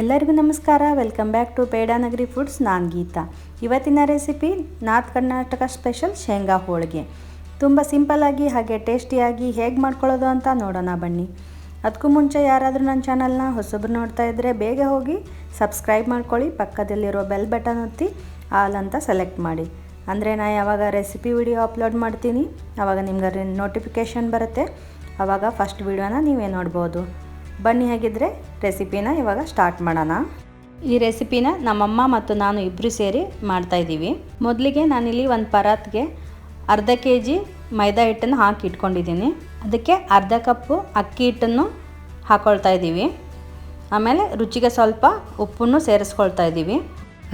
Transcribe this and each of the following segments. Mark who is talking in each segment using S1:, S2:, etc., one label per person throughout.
S1: ಎಲ್ಲರಿಗೂ ನಮಸ್ಕಾರ. Welcome back to Pedanagari foods ನಾನು ಗೀತಾ. ಇವತ್ತಿನ ರೆಸಿಪಿ ನಾರ್ತ್ ಕರ್ನಾಟಕ ಸ್ಪೆಷಲ್ ಶೇಂಗಾ ಹೋಳಿಗೆ. ತುಂಬ ಸಿಂಪಲ್ಲಾಗಿ ಹಾಗೆ ಟೇಸ್ಟಿಯಾಗಿ ಹೇಗೆ ಮಾಡ್ಕೊಳ್ಳೋದು ಅಂತ ನೋಡೋಣ ಬನ್ನಿ. ಅದಕ್ಕೂ ಮುಂಚೆ ಯಾರಾದರೂ ನನ್ನ ಚಾನಲ್ನ ಹೊಸಬ್ರು ನೋಡ್ತಾ ಇದ್ದರೆ ಬೇಗ ಹೋಗಿ ಸಬ್ಸ್ಕ್ರೈಬ್ ಮಾಡ್ಕೊಳ್ಳಿ, ಪಕ್ಕದಲ್ಲಿರೋ ಬೆಲ್ ಬಟನ್ ಒತ್ತಿ ಆಲ್ ಅಂತ ಸೆಲೆಕ್ಟ್ ಮಾಡಿ. ಅಂದರೆ ನಾ ಯಾವಾಗ ರೆಸಿಪಿ ವಿಡಿಯೋ ಅಪ್ಲೋಡ್ ಮಾಡ್ತೀನಿ ಆವಾಗ ನಿಮ್ಗೆ ನೋಟಿಫಿಕೇಷನ್ ಬರುತ್ತೆ. ಆವಾಗ ಫಸ್ಟ್ ವಿಡಿಯೋನ ನೀವೇ ನೋಡ್ಬೋದು. ಬನ್ನಿ ಹಾಗಿದ್ರೆ ರೆಸಿಪಿನ ಇವಾಗ ಸ್ಟಾರ್ಟ್ ಮಾಡೋಣ. ಈ ರೆಸಿಪಿನ ನಮ್ಮಮ್ಮ ಮತ್ತು ನಾನು ಇಬ್ಬರು ಸೇರಿ ಮಾಡ್ತಾಯಿದ್ದೀವಿ ಮೊದಲಿಗೆ ನಾನಿಲ್ಲಿ ಒಂದು ಪರಾತ್ಗೆ ಅರ್ಧ ಕೆ ಜಿ ಮೈದಾ ಹಿಟ್ಟನ್ನು ಹಾಕಿ ಇಟ್ಕೊಂಡಿದ್ದೀನಿ. ಅದಕ್ಕೆ ಅರ್ಧ ಕಪ್ಪು ಅಕ್ಕಿ ಹಿಟ್ಟನ್ನು ಹಾಕ್ಕೊಳ್ತಾ ಇದ್ದೀವಿ. ಆಮೇಲೆ ರುಚಿಗೆ ಸ್ವಲ್ಪ ಉಪ್ಪನ್ನು ಸೇರಿಸ್ಕೊಳ್ತಾ ಇದ್ದೀವಿ.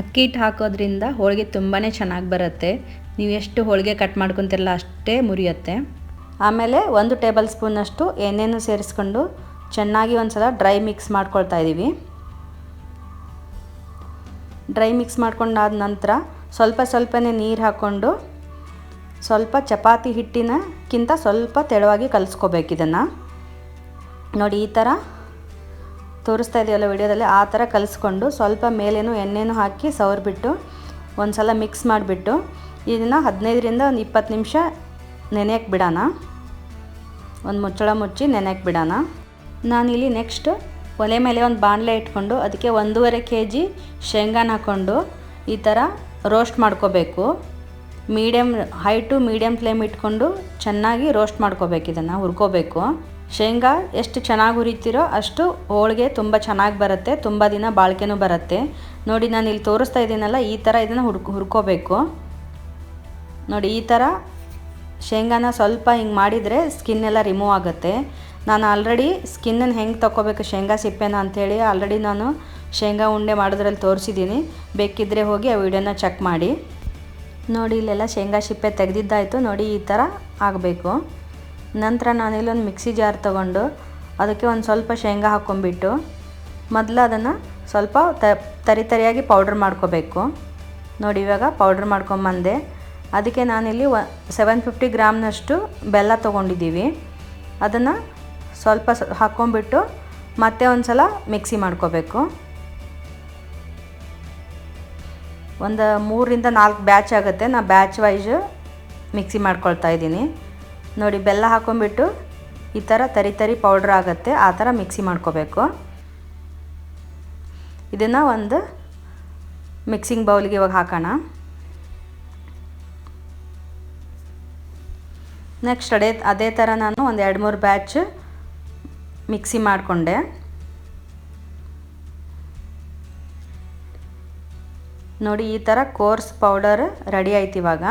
S1: ಅಕ್ಕಿ ಹಿಟ್ಟು ಹಾಕೋದ್ರಿಂದ ಹೋಳಿಗೆ ತುಂಬಾ ಚೆನ್ನಾಗಿ ಬರುತ್ತೆ. ನೀವು ಎಷ್ಟು ಹೋಳಿಗೆ ಕಟ್ ಮಾಡ್ಕೊತಿರಲ್ಲ ಅಷ್ಟೇ ಮುರಿಯುತ್ತೆ. ಆಮೇಲೆ ಒಂದು ಟೇಬಲ್ ಸ್ಪೂನಷ್ಟು ಎಣ್ಣೆನೂ ಸೇರಿಸ್ಕೊಂಡು ಚೆನ್ನಾಗಿ ಒಂದು ಸಲ ಡ್ರೈ ಮಿಕ್ಸ್ ಮಾಡ್ಕೊಳ್ತಾ ಇದ್ದೀವಿ ಡ್ರೈ ಮಿಕ್ಸ್ ಮಾಡ್ಕೊಂಡಾದ ನಂತರ ಸ್ವಲ್ಪ ಸ್ವಲ್ಪನೇ ನೀರು ಹಾಕ್ಕೊಂಡು ಸ್ವಲ್ಪ ಚಪಾತಿ ಹಿಟ್ಟಿನಕ್ಕಿಂತ ಸ್ವಲ್ಪ ತೆಳುವಾಗಿ ಕಲಿಸ್ಕೋಬೇಕು ಇದನ್ನು. ನೋಡಿ ಈ ಥರ ತೋರಿಸ್ತಾ ಇದೆಯಲ್ಲ ವಿಡಿಯೋದಲ್ಲಿ, ಆ ಥರ ಕಲಿಸ್ಕೊಂಡು ಸ್ವಲ್ಪ ಮೇಲೇನು ಎಣ್ಣೆನೂ ಹಾಕಿ ಸವರ್ಬಿಟ್ಟು ಒಂದು ಸಲ ಮಿಕ್ಸ್ ಮಾಡಿಬಿಟ್ಟು ಇದನ್ನು ಹದಿನೈದರಿಂದ ಒಂದು ಇಪ್ಪತ್ತು ನಿಮಿಷ ನೆನೆಯಕ್ಕೆ ಬಿಡೋಣ ಒಂದು ಮುಚ್ಚಳ ಮುಚ್ಚಿ ನೆನೆಯಕ್ಕೆ ಬಿಡೋಣ ನಾನಿಲ್ಲಿ ನೆಕ್ಸ್ಟ್ ಒಲೆ ಮೇಲೆ ಒಂದು ಬಾಣಲೆ ಇಟ್ಕೊಂಡು ಅದಕ್ಕೆ ಒಂದೂವರೆ ಕೆ ಜಿ ಶೇಂಗಾನ ಹಾಕ್ಕೊಂಡು ಈ ಥರ ರೋಸ್ಟ್ ಮಾಡ್ಕೋಬೇಕು. Medium high to medium flame ಇಟ್ಕೊಂಡು ಚೆನ್ನಾಗಿ ರೋಸ್ಟ್ ಮಾಡ್ಕೋಬೇಕು ಇದನ್ನು, ಹುರ್ಕೋಬೇಕು. ಶೇಂಗಾ ಎಷ್ಟು ಚೆನ್ನಾಗಿ ಹುರಿತೀರೋ ಅಷ್ಟು ಹೋಳಿಗೆ ತುಂಬ ಚೆನ್ನಾಗಿ ಬರುತ್ತೆ, ತುಂಬ ದಿನ ಬಾಳಿಕೆನೂ ಬರುತ್ತೆ. ನೋಡಿ ನಾನು ಇಲ್ಲಿ ತೋರಿಸ್ತಾ ಇದ್ದೀನಲ್ಲ, ಈ ಥರ ಇದನ್ನು ಹುರ್ಕೊ, ಹುರ್ಕೋಬೇಕು. ನೋಡಿ, ಈ ಥರ ಶೇಂಗಾನ ಸ್ವಲ್ಪ ಹಿಂಗೆ ಮಾಡಿದರೆ ಸ್ಕಿನ್ ಎಲ್ಲ ರಿಮೂವ್ ಆಗುತ್ತೆ. ನಾನು ಆಲ್ರೆಡಿ ಸ್ಕಿನ್ನನ್ನು ಹೆಂಗೆ ತೊಗೋಬೇಕು ಶೇಂಗಾ ಸಿಪ್ಪೆನ ಅಂಥೇಳಿ ಆಲ್ರೆಡಿ ನಾನು ಶೇಂಗಾ ಉಂಡೆ ಮಾಡೋದ್ರಲ್ಲಿ ತೋರಿಸಿದ್ದೀನಿ. ಬೇಕಿದ್ದರೆ ಹೋಗಿ ಆ ವಿಡಿಯೋನ ಚೆಕ್ ಮಾಡಿ. ನೋಡಿ, ಇಲ್ಲೆಲ್ಲ ಶೇಂಗಾ ಸಿಪ್ಪೆ ತೆಗೆದಿದ್ದಾಯಿತು. ನೋಡಿ, ಈ ಥರ ಆಗಬೇಕು. ನಂತರ ನಾನು ಇಲ್ಲೊಂದು ಮಿಕ್ಸಿ ಜಾರ್ ತೊಗೊಂಡು ಅದಕ್ಕೆ ಒಂದು ಸ್ವಲ್ಪ ಶೇಂಗಾ ಹಾಕ್ಕೊಂಬಿಟ್ಟು ಮೊದಲು ಅದನ್ನು ಸ್ವಲ್ಪ ತರಿ ತರಿಯಾಗಿ ಪೌಡ್ರ್ ಮಾಡ್ಕೋಬೇಕು. ನೋಡಿ, ಇವಾಗ ಪೌಡ್ರ್ ಮಾಡ್ಕೊಂಬಂದೆ. ಅದಕ್ಕೆ ನಾನಿಲ್ಲಿ ಒ ಸೆವೆನ್ ಫಿಫ್ಟಿ ಗ್ರಾಮ್ನಷ್ಟು ಬೆಲ್ಲ ತೊಗೊಂಡಿದ್ದೀವಿ. ಅದನ್ನು ಸ್ವಲ್ಪ ಹಾಕ್ಕೊಂಬಿಟ್ಟು ಮತ್ತೆ ಒಂದು ಸಲ ಮಿಕ್ಸಿ ಮಾಡ್ಕೋಬೇಕು. ಒಂದು ಮೂರರಿಂದ ನಾಲ್ಕು ಬ್ಯಾಚ್ ಆಗುತ್ತೆ. ನಾ ಬ್ಯಾಚ್ ವೈಸ್ ಮಿಕ್ಸಿ ಮಾಡ್ಕೊಳ್ತಾ ಇದ್ದೀನಿ. ನೋಡಿ, ಬೆಲ್ಲ ಹಾಕ್ಕೊಂಬಿಟ್ಟು ಈ ಥರ ತರಿ ತರಿ ಪೌಡ್ರ್ ಆಗುತ್ತೆ. ಆ ಥರ ಮಿಕ್ಸಿ ಮಾಡ್ಕೋಬೇಕು. ಇದನ್ನು ಒಂದು ಮಿಕ್ಸಿಂಗ್ ಬೌಲ್ಗೆ ಇವಾಗ ಹಾಕೋಣ. ನೆಕ್ಸ್ಟ್ ಅದೇ ಅದೇ ಥರ ನಾನು ಒಂದು ಎರಡು ಮೂರು ಬ್ಯಾಚ್ ಮಿಕ್ಸಿ ಮಾಡಿಕೊಂಡೆ. ನೋಡಿ, ಈ ಥರ ಕೋರ್ಸ್ ಪೌಡರ್ ರೆಡಿ ಆಯ್ತು ಇವಾಗ.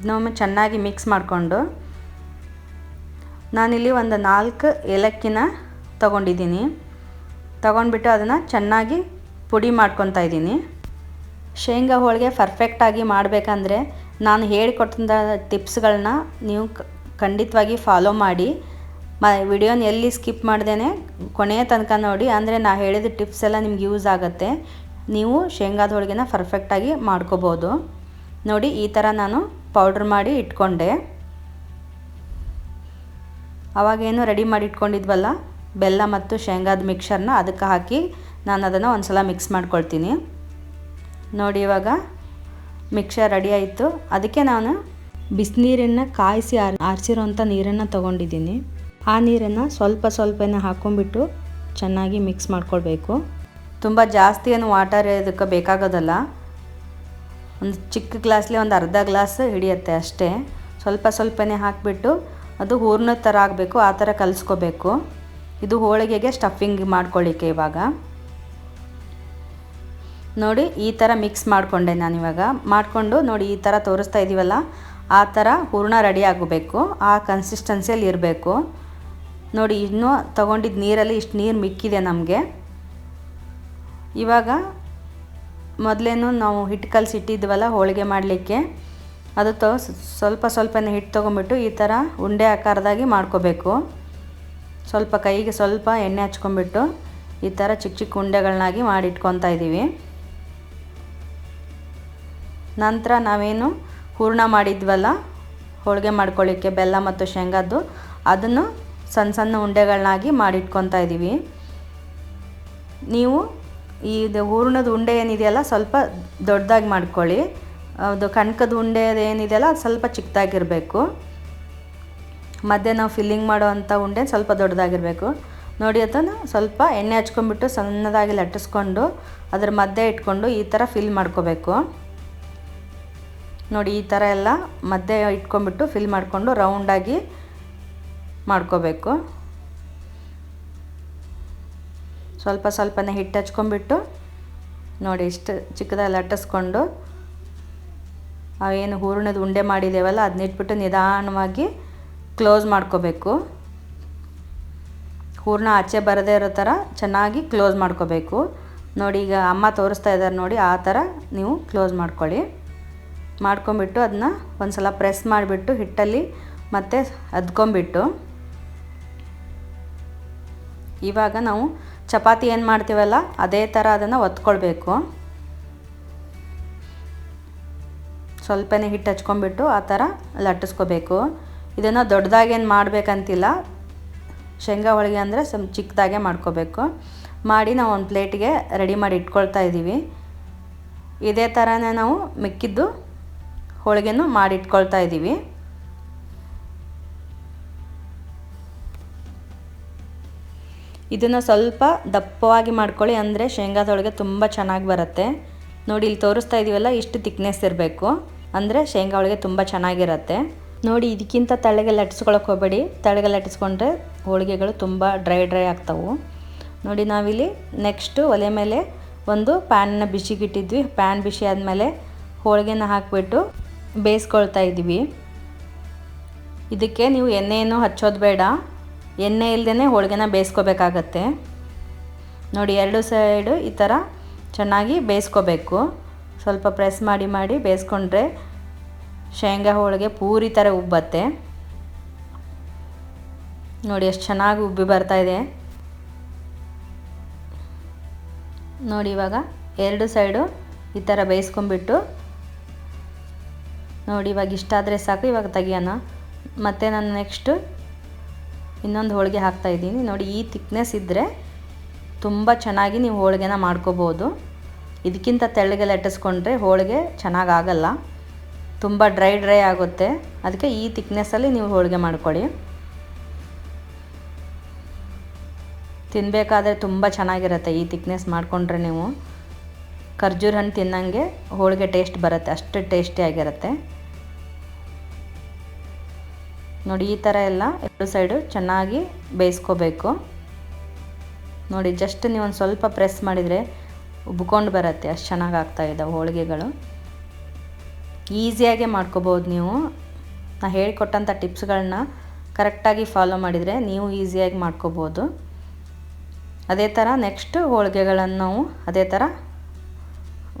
S1: ಇನ್ನೊಮ್ಮೆ ಚೆನ್ನಾಗಿ ಮಿಕ್ಸ್ ಮಾಡಿಕೊಂಡು. ನಾನಿಲ್ಲಿ ಒಂದು ನಾಲ್ಕು ಏಲಕ್ಕಿನ ತಗೊಂಡಿದ್ದೀನಿ. ತಗೊಂಡ್ಬಿಟ್ಟು ಅದನ್ನು ಚೆನ್ನಾಗಿ ಪುಡಿ ಮಾಡ್ಕೊತಾ ಇದ್ದೀನಿ. ಶೇಂಗಾ ಹೋಳಿಗೆ ಪರ್ಫೆಕ್ಟಾಗಿ ಮಾಡಬೇಕಂದ್ರೆ ನಾನು ಹೇಳಿಕೊಟ್ಟಂಥ ಟಿಪ್ಸ್ಗಳನ್ನ ನೀವು ಖಂಡಿತವಾಗಿ ಫಾಲೋ ಮಾಡಿ. ಮ ವಿಡಿಯೋನ ಎಲ್ಲಿ ಸ್ಕಿಪ್ ಮಾಡ್ದೇ ಕೊನೆಯ ತನಕ ನೋಡಿ, ಅಂದರೆ ನಾ ಹೇಳಿದ ಟಿಪ್ಸ್ ಎಲ್ಲ ನಿಮ್ಗೆ ಯೂಸ್ ಆಗುತ್ತೆ. ನೀವು ಶೇಂಗಾದ ಹೋಳಿಗೆನ ಪರ್ಫೆಕ್ಟಾಗಿ ಮಾಡ್ಕೋಬೋದು. ನೋಡಿ, ಈ ಥರ ನಾನು ಪೌಡ್ರ್ ಮಾಡಿ ಇಟ್ಕೊಂಡೆ. ಅವಾಗೇನು ರೆಡಿ ಮಾಡಿ ಇಟ್ಕೊಂಡಿದ್ವಲ್ಲ, ಬೆಲ್ಲ ಮತ್ತು ಶೇಂಗಾದ ಮಿಕ್ಸರ್ನ ಅದಕ್ಕೆ ಹಾಕಿ ನಾನು ಅದನ್ನು ಒಂದು ಸಲ ಮಿಕ್ಸ್ ಮಾಡ್ಕೊಳ್ತೀನಿ. ನೋಡಿ, ಇವಾಗ ಮಿಕ್ಸರ್ ರೆಡಿ ಆಯಿತು. ಅದಕ್ಕೆ ನಾನು ಬಿಸಿನೀರನ್ನು ಕಾಯಿಸಿ ಆರ್ ಆರಿಸಿರೋಂಥ ನೀರನ್ನು ತೊಗೊಂಡಿದ್ದೀನಿ. ಆ ನೀರನ್ನು ಸ್ವಲ್ಪ ಸ್ವಲ್ಪನೇ ಹಾಕೊಂಡ್ಬಿಟ್ಟು ಚೆನ್ನಾಗಿ ಮಿಕ್ಸ್ ಮಾಡ್ಕೊಳ್ಬೇಕು. ತುಂಬ ಜಾಸ್ತಿ ಏನು ವಾಟರ್ ಇದಕ್ಕೆ ಬೇಕಾಗೋದಲ್ಲ. ಒಂದು ಚಿಕ್ಕ ಗ್ಲಾಸ್ಲಿ ಒಂದು ಅರ್ಧ ಗ್ಲಾಸ್ ಹಿಡಿಯುತ್ತೆ ಅಷ್ಟೇ. ಸ್ವಲ್ಪ ಸ್ವಲ್ಪನೇ ಹಾಕಿಬಿಟ್ಟು ಅದು ಹೂರ್ಣದ ಥರ ಆಗಬೇಕು, ಆ ಥರ ಕಲಿಸ್ಕೋಬೇಕು. ಇದು ಹೋಳಿಗೆಗೆ ಸ್ಟಫಿಂಗ್ ಮಾಡ್ಕೊಳ್ಳಿಕ್ಕೆ ಇವಾಗ. ನೋಡಿ, ಈ ಥರ ಮಿಕ್ಸ್ ಮಾಡಿಕೊಂಡೆ ನಾನಿವಾಗ ಮಾಡಿಕೊಂಡು ನೋಡಿ, ಈ ಥರ ತೋರಿಸ್ತಾ ಇದ್ದೀವಲ್ಲ ಆ ಥರ ಹೂರ್ಣ ರೆಡಿ ಆಗಬೇಕು, ಆ ಕನ್ಸಿಸ್ಟೆನ್ಸಿಯಲ್ಲಿ ಇರಬೇಕು. ನೋಡಿ, ಇನ್ನೂ ತೊಗೊಂಡಿದ್ದ ನೀರಲ್ಲಿ ಇಷ್ಟು ನೀರು ಮಿಕ್ಕಿದೆ ನಮಗೆ. ಇವಾಗ ಮೊದಲೇನು ನಾವು ಹಿಟ್ಟು ಕಲಸಿಟ್ಟಿದ್ವಲ್ಲ ಹೋಳಿಗೆ ಮಾಡಲಿಕ್ಕೆ, ಅದು ತೊ ಸ್ವಲ್ಪ ಸ್ವಲ್ಪನೇ ಹಿಟ್ಟು ತೊಗೊಂಬಿಟ್ಟು ಈ ಥರ ಉಂಡೆ ಆಕಾರದಾಗಿ ಮಾಡ್ಕೋಬೇಕು. ಸ್ವಲ್ಪ ಕೈಗೆ ಸ್ವಲ್ಪ ಎಣ್ಣೆ ಹಚ್ಕೊಂಬಿಟ್ಟು ಈ ಥರ ಚಿಕ್ಕ ಚಿಕ್ಕ ಉಂಡೆಗಳನ್ನಾಗಿ ಮಾಡಿ ಇಟ್ಕೊತಾ ಇದ್ದೀವಿ. ನಂತರ ನಾವೇನು ಹೂರ್ಣ ಮಾಡಿದ್ವಲ್ಲ, ಹೋಳಿಗೆ ಮಾಡ್ಕೊಳ್ಳಿಕ್ಕೆ ಬೆಲ್ಲ ಮತ್ತು ಶೇಂಗಾದ್ದು, ಅದನ್ನು ಸಣ್ಣ ಸಣ್ಣ ಉಂಡೆಗಳನ್ನಾಗಿ ಮಾಡಿಟ್ಕೊತಾ ಇದ್ದೀವಿ ನೀವು ಈ ಹೂರ್ಣದ ಉಂಡೆ ಏನಿದೆಯಲ್ಲ ಸ್ವಲ್ಪ ದೊಡ್ಡದಾಗಿ ಮಾಡ್ಕೊಳ್ಳಿ. ಅದು ಕಣಕದ ಉಂಡೆ ಏನಿದೆಯಲ್ಲ ಅದು ಸ್ವಲ್ಪ ಚಿಕ್ಕದಾಗಿರಬೇಕು. ಮಧ್ಯೆ ನಾವು ಫಿಲ್ಲಿಂಗ್ ಮಾಡುವಂಥ ಉಂಡೆ ಸ್ವಲ್ಪ ದೊಡ್ಡದಾಗಿರಬೇಕು. ನೋಡಿ ಅದನ್ನು ಸ್ವಲ್ಪ ಎಣ್ಣೆ ಹಚ್ಕೊಂಡ್ಬಿಟ್ಟು ಸಣ್ಣದಾಗಿ ಲಟ್ಟಿಸ್ಕೊಂಡು ಅದ್ರ ಮಧ್ಯೆ ಇಟ್ಕೊಂಡು ಈ ಥರ ಫಿಲ್ ಮಾಡ್ಕೋಬೇಕು. ನೋಡಿ ಈ ಥರ ಎಲ್ಲ ಮಧ್ಯೆ ಇಟ್ಕೊಂಡ್ಬಿಟ್ಟು ಫಿಲ್ ಮಾಡಿಕೊಂಡು ರೌಂಡಾಗಿ ಮಾಡ್ಕೋಬೇಕು. ಸ್ವಲ್ಪ ಸ್ವಲ್ಪನೇ ಹಿಟ್ಟು ಹಚ್ಕೊಂಡ್ಬಿಟ್ಟು ನೋಡಿ ಇಷ್ಟು ಚಿಕ್ಕದಾಗಿ ಲಟ್ಟಿಸ್ಕೊಂಡು ಏನು ಹೂರಣದ ಉಂಡೆ ಮಾಡಿದ್ದೇವಲ್ಲ ಅದನ್ನ ಇಟ್ಬಿಟ್ಟು ನಿಧಾನವಾಗಿ ಕ್ಲೋಸ್ ಮಾಡ್ಕೋಬೇಕು. ಹೂರ್ಣ ಆಚೆ ಬರದೇ ಇರೋ ಥರ ಚೆನ್ನಾಗಿ ಕ್ಲೋಸ್ ಮಾಡ್ಕೋಬೇಕು. ನೋಡಿ ಈಗ ಅಮ್ಮ ತೋರಿಸ್ತಾ ಇದ್ದಾರೆ ನೋಡಿ ಆ ಥರ ನೀವು ಕ್ಲೋಸ್ ಮಾಡ್ಕೊಳ್ಳಿ. ಮಾಡ್ಕೊಂಬಿಟ್ಟು ಅದನ್ನ ಒಂದು ಸಲ ಪ್ರೆಸ್ ಮಾಡಿಬಿಟ್ಟು ಹಿಟ್ಟಲ್ಲಿ ಮತ್ತೆ ಅದ್ಕೊಂಬಿಟ್ಟು ಇವಾಗ ನಾವು ಚಪಾತಿ ಏನು ಮಾಡ್ತೀವಲ್ಲ, ಅದೇ ಥರ ಅದನ್ನು ಒತ್ಕೊಳ್ಬೇಕು. ಸ್ವಲ್ಪನೇ ಹಿಟ್ಟು ಹಚ್ಕೊಂಡ್ಬಿಟ್ಟು ಆ ಥರ ಲಟ್ಟಿಸ್ಕೋಬೇಕು. ಇದನ್ನು ದೊಡ್ಡದಾಗೇನು ಮಾಡಬೇಕಂತಿಲ್ಲ. ಶೇಂಗಾ ಹೋಳಿಗೆ ಅಂದರೆ ಸ್ವಲ್ಪ ಚಿಕ್ಕದಾಗೆ ಮಾಡ್ಕೋಬೇಕು. ಮಾಡಿ ನಾವು ಒಂದು ಪ್ಲೇಟಿಗೆ ರೆಡಿ ಮಾಡಿ ಇಟ್ಕೊಳ್ತಾ ಇದ್ದೀವಿ ಇದೇ ಥರನೇ ನಾವು ಮಿಕ್ಕಿದ್ದು ಹೋಳಿಗೆನೂ ಮಾಡಿ ಇಟ್ಕೊಳ್ತಾ ಇದ್ದೀವಿ ಇದನ್ನು ಸ್ವಲ್ಪ ದಪ್ಪವಾಗಿ ಮಾಡ್ಕೊಳ್ಳಿ ಅಂದರೆ ಶೇಂಗಾದೊಳಗೆ ತುಂಬ ಚೆನ್ನಾಗಿ ಬರುತ್ತೆ. ನೋಡಿ, ಇಲ್ಲಿ ತೋರಿಸ್ತಾ ಇದೀವಲ್ಲ, ಇಷ್ಟು ತಿಕ್ನೆಸ್ ಇರಬೇಕು. ಅಂದರೆ ಶೇಂಗಾ ಒಳಗೆ ತುಂಬ ಚೆನ್ನಾಗಿರುತ್ತೆ. ನೋಡಿ, ಇದಕ್ಕಿಂತ ತಳಗೆ ಲಟ್ಟಿಸ್ಕೊಳಕ್ಕೆ ಹೋಗಬೇಡಿ. ತಳಗೆ ಲಟ್ಟಿಸ್ಕೊಂಡ್ರೆ ಹೋಳಿಗೆಗಳು ತುಂಬ ಡ್ರೈ ಡ್ರೈ ಆಗ್ತವೆ. ನೋಡಿ, ನಾವಿಲ್ಲಿ ನೆಕ್ಸ್ಟು ಒಲೆ ಮೇಲೆ ಒಂದು ಪ್ಯಾನ್ನ ಬಿಸಿಗಿಟ್ಟಿದ್ವಿ. ಪ್ಯಾನ್ ಬಿಸಿ ಆದಮೇಲೆ ಹೋಳಿಗೆನ ಹಾಕಿಬಿಟ್ಟು ಬೇಯಿಸ್ಕೊಳ್ತಾ ಇದ್ದೀವಿ ಇದಕ್ಕೆ ನೀವು ಎಣ್ಣೆಯನ್ನು ಹಚ್ಚೋದು ಬೇಡ. ಎಣ್ಣೆ ಇಲ್ಲದೇ ಹೋಳಿಗೆನ ಬೇಯಿಸ್ಕೋಬೇಕಾಗತ್ತೆ. ನೋಡಿ, ಎರಡು ಸೈಡು ಈ ಥರ ಚೆನ್ನಾಗಿ ಬೇಯಿಸ್ಕೋಬೇಕು. ಸ್ವಲ್ಪ ಪ್ರೆಸ್ ಮಾಡಿ ಮಾಡಿ ಬೇಯಿಸ್ಕೊಂಡ್ರೆ ಶೇಂಗಾ ಹೋಳಿಗೆ ಪೂರಿ ಥರ ಉಬ್ಬತ್ತೆ. ನೋಡಿ, ಎಷ್ಟು ಚೆನ್ನಾಗಿ ಉಬ್ಬಿ ಬರ್ತಾ ಇದೆ. ನೋಡಿ, ಇವಾಗ ಎರಡು ಸೈಡು ಈ ಥರ ಬೇಯಿಸ್ಕೊಂಬಿಟ್ಟು ನೋಡಿ, ಇವಾಗ ಇಷ್ಟ ಆದರೆ ಸಾಕು, ಇವಾಗ ತೆಗಿಯೋಣ. ಮತ್ತು ನಾನು ನೆಕ್ಸ್ಟು ಇನ್ನೊಂದು ಹೋಳಿಗೆ ಹಾಕ್ತಾಯಿದ್ದೀನಿ ನೋಡಿ, ಈ ತಿಕ್ನೆಸ್ ಇದ್ದರೆ ತುಂಬ ಚೆನ್ನಾಗಿ ನೀವು ಹೋಳಿಗೆನ ಮಾಡ್ಕೋಬೋದು. ಇದಕ್ಕಿಂತ ತೆಳ್ಳಗೆ ಲಟ್ಟಿಸ್ಕೊಂಡ್ರೆ ಹೋಳಿಗೆ ಚೆನ್ನಾಗಿ ಆಗಲ್ಲ ತುಂಬ ಡ್ರೈ ಡ್ರೈ ಆಗುತ್ತೆ. ಅದಕ್ಕೆ ಈ ತಿಕ್ನೆಸ್ಸಲ್ಲಿ ನೀವು ಹೋಳಿಗೆ ಮಾಡ್ಕೊಳ್ಳಿ. ತಿನ್ನಬೇಕಾದ್ರೆ ತುಂಬ ಚೆನ್ನಾಗಿರುತ್ತೆ ಈ ತಿಕ್ನೆಸ್ ಮಾಡಿಕೊಂಡ್ರೆ ನೀವು. ಖರ್ಜೂರ ಹಣ್ಣು ತಿನ್ನಂಗೆ ಹೋಳಿಗೆ ಟೇಸ್ಟ್ ಬರುತ್ತೆ. ಅಷ್ಟು ಟೇಸ್ಟಿಯಾಗಿರುತ್ತೆ ನೋಡಿ, ಈ ಥರ ಎಲ್ಲ ಎರಡು ಸೈಡು ಚೆನ್ನಾಗಿ ಬೇಯಿಸ್ಕೋಬೇಕು. ನೋಡಿ ಜಸ್ಟ್ ನೀವು ಒಂದು ಸ್ವಲ್ಪ ಪ್ರೆಸ್ ಮಾಡಿದರೆ ಉಬ್ಕೊಂಡು ಬರುತ್ತೆ, ಅಷ್ಟು ಚೆನ್ನಾಗಿ ಆಗ್ತಾ ಇದೆ ಹೋಳಿಗೆಗಳು. ಈಸಿಯಾಗೆ ಮಾಡ್ಕೋಬೋದು ನೀವು. ನಾ ಹೇಳಿಕೊಟ್ಟಂಥ ಟಿಪ್ಸ್ಗಳನ್ನ ಕರೆಕ್ಟಾಗಿ ಫಾಲೋ ಮಾಡಿದರೆ ನೀವು ಈಸಿಯಾಗಿ ಮಾಡ್ಕೋಬೋದು. ಅದೇ ಥರ ನೆಕ್ಸ್ಟ್ ಹೋಳಿಗೆಗಳನ್ನು ನಾವು ಅದೇ ಥರ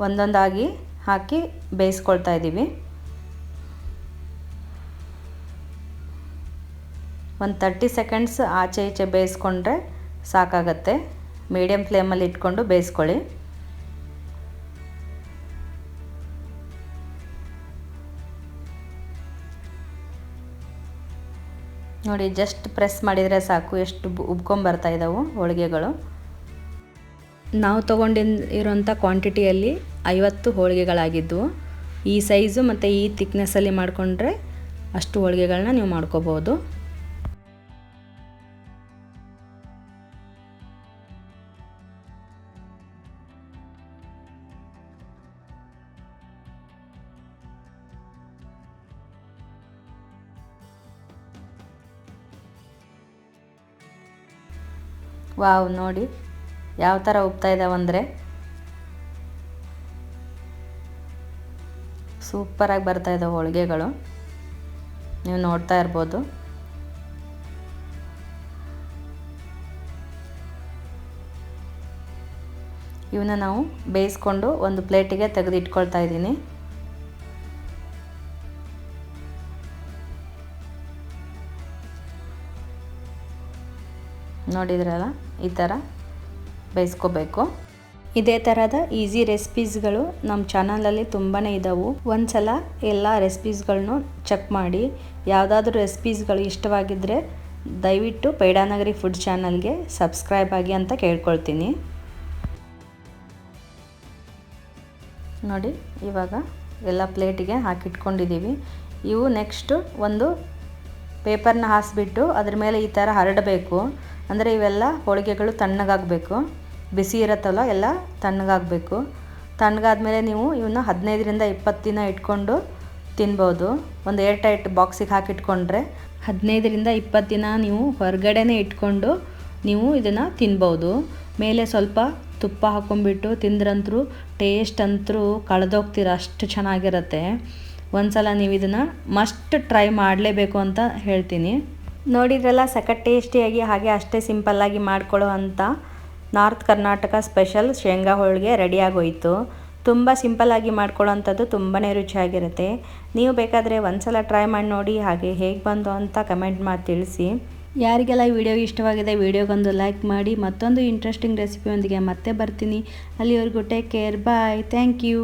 S1: ಒಂದೊಂದಾಗಿ ಹಾಕಿ ಬೇಯಿಸ್ಕೊಳ್ತಾ ಇದ್ದೀವಿ ಒಂದು ತರ್ಟಿ ಸೆಕೆಂಡ್ಸ್ ಆಚೆ ಈಚೆ ಬೇಯಿಸ್ಕೊಂಡ್ರೆ ಸಾಕಾಗತ್ತೆ. ಮೀಡಿಯಮ್ ಫ್ಲೇಮಲ್ಲಿ ಇಟ್ಕೊಂಡು ಬೇಯಿಸ್ಕೊಳ್ಳಿ. ನೋಡಿ ಜಸ್ಟ್ ಪ್ರೆಸ್ ಮಾಡಿದರೆ ಸಾಕು. ಎಷ್ಟು ಉಬ್ಕೊಂಬರ್ತಾ ಇದ್ದಾವೆ ಹೋಳಿಗೆಗಳು. ನಾವು ತೊಗೊಂಡಿರೋಂಥ ಕ್ವಾಂಟಿಟಿಯಲ್ಲಿ ಐವತ್ತು ಹೋಳಿಗೆಗಳಾಗಿದ್ದವು ಈ ಸೈಜು ಮತ್ತು ಈ ತಿಕ್ನೆಸ್ಸಲ್ಲಿ ಮಾಡಿಕೊಂಡ್ರೆ ಅಷ್ಟು ಹೋಳಿಗೆಗಳನ್ನ ನೀವು ಮಾಡ್ಕೋಬೋದು. ವಾವ್, ನೋಡಿ. ಯಾವ ಥರ ಉಬ್ತಾ ಇದ್ದಾವಂದರೆ ಸೂಪರಾಗಿ ಬರ್ತಾ ಇದ್ದಾವೆ ಹೋಳಿಗೆಗಳು. ನೀವು ನೋಡ್ತಾ ಇರ್ಬೋದು. ಇವನ್ನ ನಾವು ಬೇಯಿಸ್ಕೊಂಡು ಒಂದು ಪ್ಲೇಟಿಗೆ ತೆಗೆದಿಟ್ಕೊಳ್ತಾ ಇದ್ದೀನಿ. ನೋಡಿದ್ರಲ್ಲ? ಈ ಥರ ಬೇಯಿಸ್ಕೋಬೇಕು. ಇದೇ ಥರದ ಈಸಿ ರೆಸಿಪೀಸ್ಗಳು ನಮ್ಮ ಚಾನಲಲ್ಲಿ ತುಂಬಾ ಇದ್ದಾವೆ ಒಂದು ಸಲ ಎಲ್ಲ ರೆಸಿಪೀಸ್ಗಳನ್ನೂ ಚೆಕ್ ಮಾಡಿ. ಯಾವುದಾದ್ರೂ ರೆಸಿಪೀಸ್ಗಳು ಇಷ್ಟವಾಗಿದ್ದರೆ ದಯವಿಟ್ಟು ಪೈಡಾನಗರಿ ಫುಡ್ ಚಾನಲ್ಗೆ ಸಬ್ಸ್ಕ್ರೈಬ್ ಆಗಿ ಅಂತ ಕೇಳ್ಕೊಳ್ತೀನಿ. ನೋಡಿ ಇವಾಗ ಎಲ್ಲ ಪ್ಲೇಟಿಗೆ ಹಾಕಿಟ್ಕೊಂಡಿದ್ದೀವಿ ಇವು ನೆಕ್ಸ್ಟು ಒಂದು ಪೇಪರ್ನ ಹಾಸಿಬಿಟ್ಟು ಅದ್ರ ಮೇಲೆ ಈ ಥರ ಹರಡಬೇಕು. ಅಂದರೆ ಇವೆಲ್ಲ ಹೋಳಿಗೆಗಳು ತಣ್ಣಗಾಗಬೇಕು. ಬಿಸಿ ಇರುತ್ತಲ್ಲ ಎಲ್ಲ ತಣ್ಣಗಾಗಬೇಕು. ತಣ್ಣಗಾದ್ಮೇಲೆ ನೀವು ಇವನ್ನ ಹದಿನೈದರಿಂದ ಇಪ್ಪತ್ತು ದಿನ ಇಟ್ಕೊಂಡು ತಿನ್ಬೋದು. ಒಂದು ಏರ್ ಟೈಟ್ ಬಾಕ್ಸಿಗೆ ಹಾಕಿಟ್ಕೊಂಡ್ರೆ ಹದಿನೈದರಿಂದ ಇಪ್ಪತ್ತು ದಿನ ನೀವು ಹೊರಗಡೆನೇ ಇಟ್ಕೊಂಡು ನೀವು ಇದನ್ನು ತಿನ್ಬೋದು. ಮೇಲೆ ಸ್ವಲ್ಪ ತುಪ್ಪ ಹಾಕೊಂಡ್ಬಿಟ್ಟು ತಿಂದ್ರಂತರೂ ಟೇಸ್ಟ್ ಅಂತರೂ ಕಳೆದೋಗ್ತೀರ, ಅಷ್ಟು ಚೆನ್ನಾಗಿರುತ್ತೆ. ಒಂದ್ಸಲ ನೀವು ಇದನ್ನು ಮಸ್ಟ್ ಟ್ರೈ ಮಾಡಲೇಬೇಕು ಅಂತ ಹೇಳ್ತೀನಿ. ನೋಡಿದ್ರಲ್ಲ, ಸಖತ್ ಟೇಸ್ಟಿಯಾಗಿ, ಹಾಗೆ ಅಷ್ಟೇ ಸಿಂಪಲ್ಲಾಗಿ ಮಾಡ್ಕೊಳ್ಳೋ ಅಂಥ ನಾರ್ತ್ ಕರ್ನಾಟಕ ಸ್ಪೆಷಲ್ ಶೇಂಗಾ ಹೋಳಿಗೆ ರೆಡಿಯಾಗೋಯಿತು ತುಂಬ ಸಿಂಪಲ್ಲಾಗಿ ಮಾಡ್ಕೊಳ್ಳೋವಂಥದ್ದು ತುಂಬಾ ರುಚಿಯಾಗಿರುತ್ತೆ. ನೀವು ಬೇಕಾದರೆ ಒಂದ್ಸಲ ಟ್ರೈ ಮಾಡಿ ನೋಡಿ, ಹಾಗೆ ಹೇಗೆ ಬಂದು ಅಂತ ಕಮೆಂಟ್ ಮಾಡಿ ತಿಳಿಸಿ. ಯಾರಿಗೆಲ್ಲ ಈ ವಿಡಿಯೋ ಇಷ್ಟವಾಗಿದೆ, ವಿಡಿಯೋಗೊಂದು ಲೈಕ್ ಮಾಡಿ, ಮತ್ತೊಂದು ಇಂಟ್ರೆಸ್ಟಿಂಗ್ ರೆಸಿಪಿಯೊಂದಿಗೆ ಮತ್ತೆ ಬರ್ತೀನಿ. ಅಲ್ಲಿವರೆಗೂ take care bye thank you